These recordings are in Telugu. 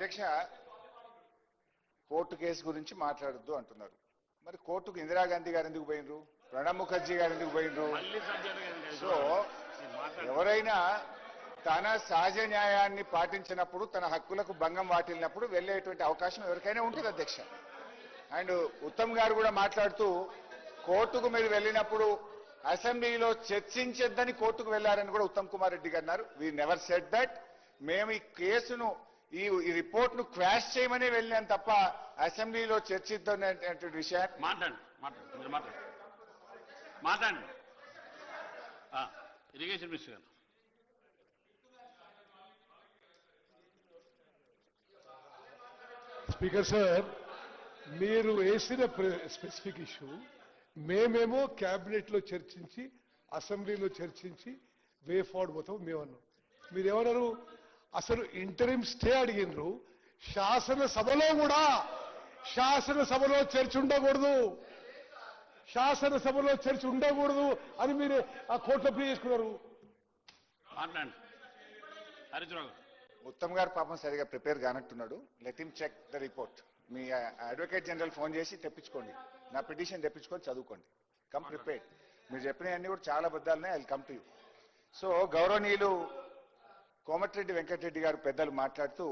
అధ్యక్ష కోర్టు కేసు గురించి మాట్లాడొద్దు అంటున్నారు. మరి కోర్టుకు ఇందిరాగాంధీ గారు ఎందుకు పోయినరు ప్రణబ్ ముఖర్జీ గారు ఎందుకు పోయినరు. సో. ఎవరైనా తన సహజ న్యాయాన్ని పాటించినప్పుడు తన హక్కులకు భంగం వాటిల్లినప్పుడు వెళ్ళేటువంటి అవకాశం ఎవరికైనా ఉంటుంది అధ్యక్ష. అండ్ ఉత్తమ్ గారు కూడా మాట్లాడుతూ కోర్టుకు మీరు వెళ్ళినప్పుడు అసెంబ్లీలో చర్చించొద్దని కోర్టుకు వెళ్ళారని కూడా ఉత్తమ్ కుమార్ రెడ్డి గారు అన్నారు. వీ నెవర్ సెట్ దట్ మేము ఈ కేసును ఈ ఈ రిపోర్ట్ను క్వాష్ చేయమని వెళ్ళాం తప్ప అసెంబ్లీలో చర్చిద్దనేటువంటి విషయాన్ని మాట్లాడండి మాట్లాడండి మీరు మాట్లాడండి. మాట్లాడండి. ఆ, ఇరిగేషన్ మినిస్టర్ గారు. స్పీకర్ సార్ మీరు వేసిన స్పెసిఫిక్ ఇష్యూ మేమేమో క్యాబినెట్లో చర్చించి అసెంబ్లీలో చర్చించి వే ఫార్వర్డ్ పోతాం మేమన్నాం. మీరేమన్నారు? అసలు ఇంటరిం స్టే అడిగినరు శాసనసభలో కూడా శాసనసభలో చర్చ ఉండకూడదు. శాసనసభలో చర్చ ఉండకూడదు అని మీరు ఆ కోర్టులో ప్లే చేసుకున్నారు. ఉత్తమ్ గారు పాపం సరిగా prepare కానట్టున్నాడు. Let him check the report me advocate general phone చేసి తెప్పించుకోండి. నా పిటిషన్ తెప్పించుకొని చదువుకోండి. కమ్ ప్రిపేర్డ్ మీరు చెప్పినవన్నీ కూడా చాలా బద్దాలనే I come to you so గౌరవనీయులు కోమటిరెడ్డి వెంకటరెడ్డి గారు పెద్దలు మాట్లాడుతూ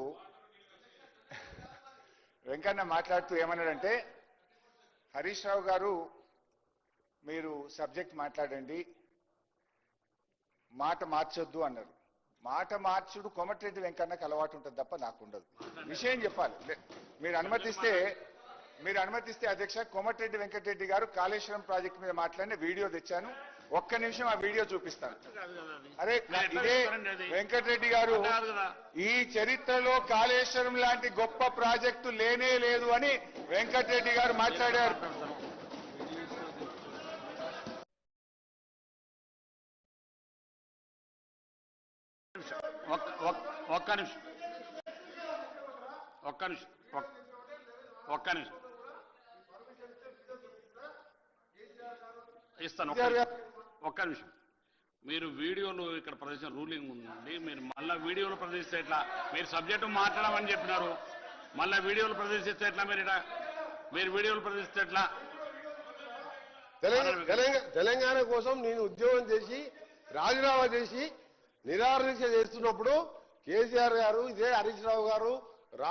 వెంకన్న మాట్లాడుతూ ఏమన్నాడంటే హరీష్ రావు గారు మీరు సబ్జెక్ట్ మాట్లాడండి మాట మార్చొద్దు అన్నారు. మాట మార్చుడు కోమటిరెడ్డి వెంకన్నకు అలవాటు ఉంటుంది తప్ప నాకు ఉండదు విషయం చెప్పాలి. మీరు అనుమతిస్తే మీరు అనుమతిస్తే అధ్యక్ష కోమటిరెడ్డి వెంకటరెడ్డి గారు కాళేశ్వరం ప్రాజెక్టు మీద మాట్లాడిన వీడియో తెచ్చాను. ఒక్క నిమిషం ఆ వీడియో చూపిస్తాను. అరే ఇదే? వెంకటరెడ్డి గారు ఈ చరిత్రలో కాళేశ్వరం లాంటి గొప్ప ప్రాజెక్టు లేనే లేదు అని వెంకటరెడ్డి గారు మాట్లాడారు. ఒక్క నిమిషం. ఒక్క నిమిషం. ఒక్క నిమిషం. ఇస్తాను ఒక్క నిమిషం. మీరు వీడియోలో ఇక్కడ ప్రదర్శన రూలింగ్ ఉందండి. మీరు మళ్ళా వీడియోలో ప్రదర్శిస్తే ఎట్లా? మీరు సబ్జెక్టు మాట్లాడమని చెప్పినారు. మళ్ళా వీడియోలో ప్రదర్శిస్తే ఎట్లా మీరు ఇట్లా మీరు వీడియోలో ప్రదర్శిస్తే ఎట్లా? తెలంగాణ కోసం నేను ఉద్యోగం చేసి రాజీనామా చేసి నిరాదీక్ష చేస్తున్నప్పుడు కేసీఆర్ గారు ఇదే హరీష్ రావు గారు